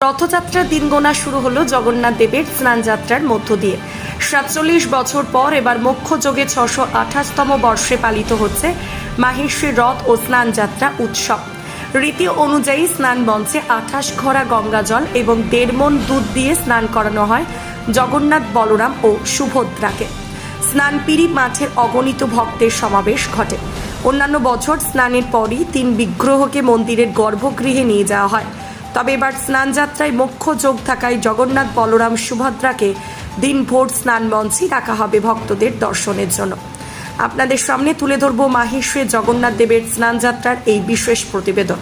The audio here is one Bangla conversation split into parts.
রথযাত্রার দিন গোনা শুরু হলো জগন্নাথ দেবের স্নানযাত্রার মধ্য দিয়ে। সাতচল্লিশ বছর পর এবার মুখ্য যোগে ছশো আঠাশতম বর্ষে পালিত হচ্ছে মাহেশ্বরী রথ ও স্নানযাত্রা উৎসব। রীতি অনুযায়ী স্নান মঞ্চে আঠাশ ঘোড়া গঙ্গা জল এবং দেড় মন দুধ দিয়ে স্নান করানো হয় জগন্নাথ বলরাম ও সুভদ্রাকে। স্নানপিড়ি মাঠের অগণিত ভক্তের সমাবেশ ঘটে। অন্যান্য বছর স্নানের পরই তিন বিগ্রহকে মন্দিরের গর্ভগৃহে নিয়ে যাওয়া হয়। তবে এবার স্নানযাত্রায় মুখ্য যোগ থাকায় জগন্নাথ বলরাম সুভদ্রাকে দিনভর স্নান মঞ্চে রাখা হবে ভক্তদের দর্শনের জন্য। আপনাদের সামনে তুলে ধরব মাহেশ্বরে জগন্নাথ দেবের স্নানযাত্রার এই বিশেষ প্রতিবেদন।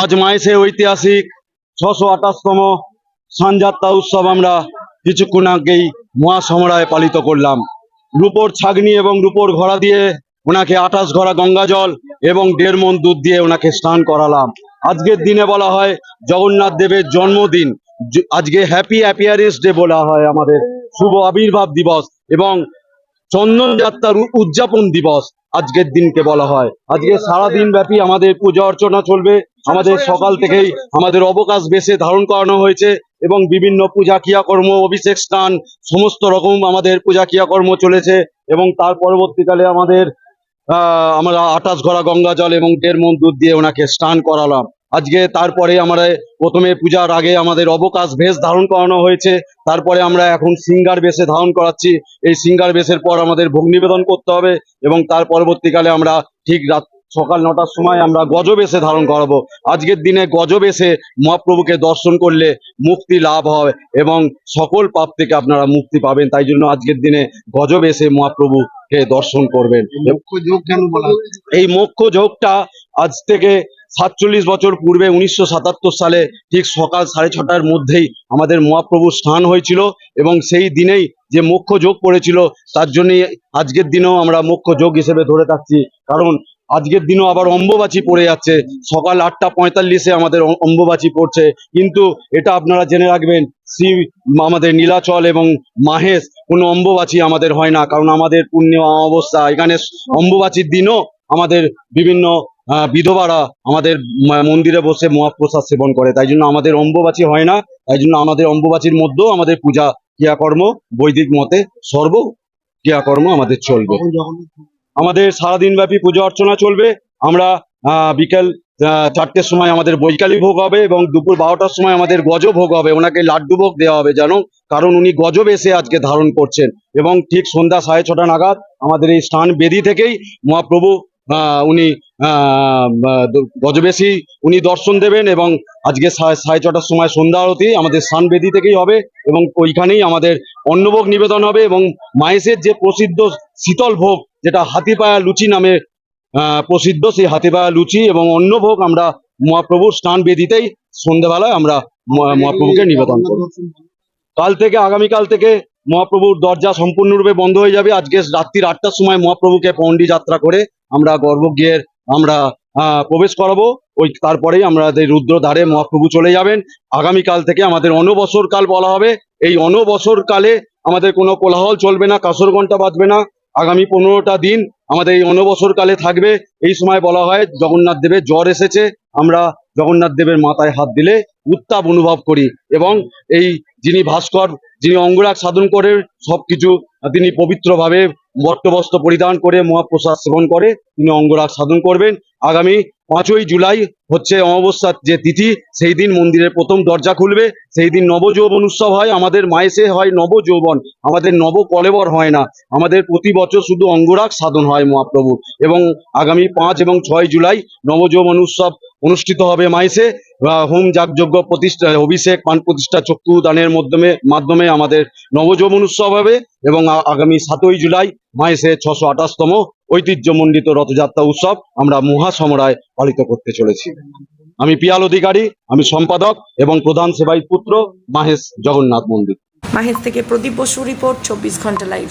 আজ মাইসে ঐতিহাসিক ছশো আঠাশতম সানযাত্রা উৎসব আমরা কিছুক্ষণ আগেই মহাসমরায় পালিত করলাম। রূপোর ছাগনি এবং রূপোর ঘোড়া দিয়ে ওনাকে আঠাশ ঘোড়া গঙ্গা জল এবং দেড় মন দুধ দিয়ে ওনাকে স্নান করালাম। আজকের দিনে বলা হয় জগন্নাথ দেবের জন্মদিন। আজকে হ্যাপি অ্যাপিয়ারেন্স ডে বলা হয় আমাদের। শুভ আবির্ভাব দিবস এবং চন্দন যাত্রার উদযাপন দিবস আজকের দিনকে বলা হয়। আজকে সারা দিন ব্যাপী আমাদের পূজা অর্চনা চলবে। আমাদের সকাল থেকেই আমাদের অবকাশ বেশে ধারণ করানো হয়েছে এবং বিভিন্ন পূজা ক্রিয়াকর্ম অভিষেক স্নান সমস্ত রকম আমাদের পূজা ক্রিয়াকর্ম চলেছে এবং তার পরবর্তীকালে আমাদের আহ, আমরা আটাশ ঘোড়া গঙ্গা জল এবং দেড় মন দুধ দিয়ে ওনাকে স্নান করালাম। আজকে তারপরে আমরা প্রথমে পূজার আগে আমাদের অবকাশ বেশ ধারণ করানো হয়েছে। তারপরে আমরা এখন সিঙ্গার বেশে ধারণ করাচ্ছি। এই সিঙ্গার বেশের পর আমাদের ভোগ নিবেদন করতে হবে এবং তার পরবর্তীকালে আমরা ঠিক রাত সকাল নটার সময় আমরা গজবেশে ধারণ করাবো। আজকের দিনে গজবেশে মহাপ্রভুকে দর্শন করলে মুক্তি লাভ হয় এবং সকল পাপ থেকে আপনারা মুক্তি পাবেন। তাই জন্য আজকের দিনে গজবেশে মহাপ্রভুকে দর্শন করবেন। মুখ্য এই মোক্ষ যোগটা আজ থেকে সাতচল্লিশ বছর পূর্বে উনিশশো সাতাত্তর সালে ঠিক সকাল সাড়ে ছটার মধ্যেই আমাদের মহাপ্রভু স্নান হয়েছিল এবং সেই দিনেই যে মোক্ষ যোগ পড়েছিল, তার জন্যই আজকের দিনেও আমরা মোক্ষ যোগ হিসেবে ধরে থাকছি। কারণ আজকের দিনও আবার অম্বুবাচী পড়ে যাচ্ছে। সকাল আটটা পঁয়তাল্লিশে আমাদের অম্বুবাচী পড়ছে। কিন্তু এটা আপনারা জেনে রাখবেন, শ্রী আমাদের নীলাচল এবং মাহেশ, কোনো অম্বুবাচী আমাদের হয় না। কারণ আমাদের পুণ্য অমাবস্যা, এখানে অম্বুবাচীর দিনও আমাদের বিভিন্ন বিধবারা আমাদের মন্দিরে বসে মহাপ্রসাদ সেবন করে। তাই জন্য আমাদের অম্বুবাচী হয় না। তাই জন্য আমাদের অম্বুবাচীর মধ্যেও আমাদের পূজা, ক্রিয়াকর্ম, বৈদিক মতে সর্ব ক্রিয়াকর্ম আমাদের চলবে। আমাদের সারাদিন ব্যাপী পুজো অর্চনা চলবে। আমরা বিকেল চারটের সময় আমাদের বৈকালী ভোগ হবে এবং দুপুর বারোটার সময় আমাদের গজ ভোগ হবে। ওনাকে লাড্ডু ভোগ দেওয়া হবে জানো কারণ উনি গজব এসে আজকে ধারণ করছেন। এবং ঠিক সন্ধ্যা সাড়ে ছটা নাগাদ আমাদের এই স্থান বেদি থেকেই মহাপ্রভু উনি গজবেশী উনি দর্শন দেবেন এবং আজকে সাড়ে ছটার সময় সন্ধ্যা আরতি আমাদের স্থান বেদি থেকেই হবে এবং ওইখানেই আমাদের অন্নভোগ নিবেদন হবে এবং মায়েসের যে প্রসিদ্ধ শীতল ভোগ যেটা হাতিপায়া লুচি নামে প্রসিদ্ধ, সেই হাতিপায়া লুচি এবং অন্নভোগ আমরা মহাপ্রভুর স্নান বেদিতেই সন্ধ্যেবেলায় আমরা মহাপ্রভুকে নিবেদন করব। কাল থেকে, আগামীকাল থেকে মহাপ্রভুর দরজা সম্পূর্ণরূপে বন্ধ হয়ে যাবে। আজকে রাত্রির আটটার সময় মহাপ্রভুকে পণ্ডি যাত্রা করে আমরা গর্ভগৃহের আমরা প্রবেশ করাবো। ওই তারপরেই আমাদের রুদ্রদ্বারে মহাপ্রভু চলে যাবেন। আগামীকাল থেকে আমাদের অনবসর কাল বলা হবে। এই অনবসর কালে আমাদের কোনো কোলাহল চলবে না কাসর ঘণ্টা বাজবে না। আগামী পনেরোটা দিন আমাদের এই অনবসর কালে থাকবে। এই সময় বলা হয়, জগন্নাথ দেবের জ্বর এসেছে। আমরা জগন্নাথ দেবের মাথায় হাত দিলে উত্তাপ অনুভব করি এবং এই যিনি ভাস্কর যিনি অঙ্গরাগ সাধন করে, সবকিছু তিনি পবিত্রভাবে বট্টবস্ত্র পরিধান করে, মহাপ্রসাদ সেবন করে, তিনি অঙ্গরাগ সাধন করবেন। আগামী পাঁচই জুলাই হচ্ছে অমাবস্যার যে তিথি, সেই দিন মন্দিরের প্রথম দরজা খুলবে। সেই দিন নবযৌবন উৎসব হয়। আমাদের মায়েসে হয় নবযৌবন। আমাদের নব কলেবর হয় না। আমাদের প্রতি বছর শুধু অঙ্গরাগ সাধন হয় মহাপ্রভু এবং আগামী পাঁচ এবং ছয় জুলাই নবযৌবন উৎসব অনুষ্ঠিত হবে মাইসে হোম যাগযজ্ঞ প্রতিষ্ঠা, অভিষেক, পান প্রতিষ্ঠা, চক্ষু দানের মাধ্যমে মাধ্যমে আমাদের নবযৌবন উৎসব হবে এবং আগামী সাতই জুলাই মাইসে ছশো আঠাশতম ঐতিহ্যমণ্ডিত রথযাত্রা উৎসব আমরা মহাসমরায় পালিত করতে চলেছি। আমি পিয়াল অধিকারী, আমি সম্পাদক এবং প্রধান সেবাই পুত্র মাহেশ জগন্নাথ মন্দির। মাহেশ থেকে প্রদীপ বসু রিপোর্ট চব্বিশ ঘণ্টা লাইভ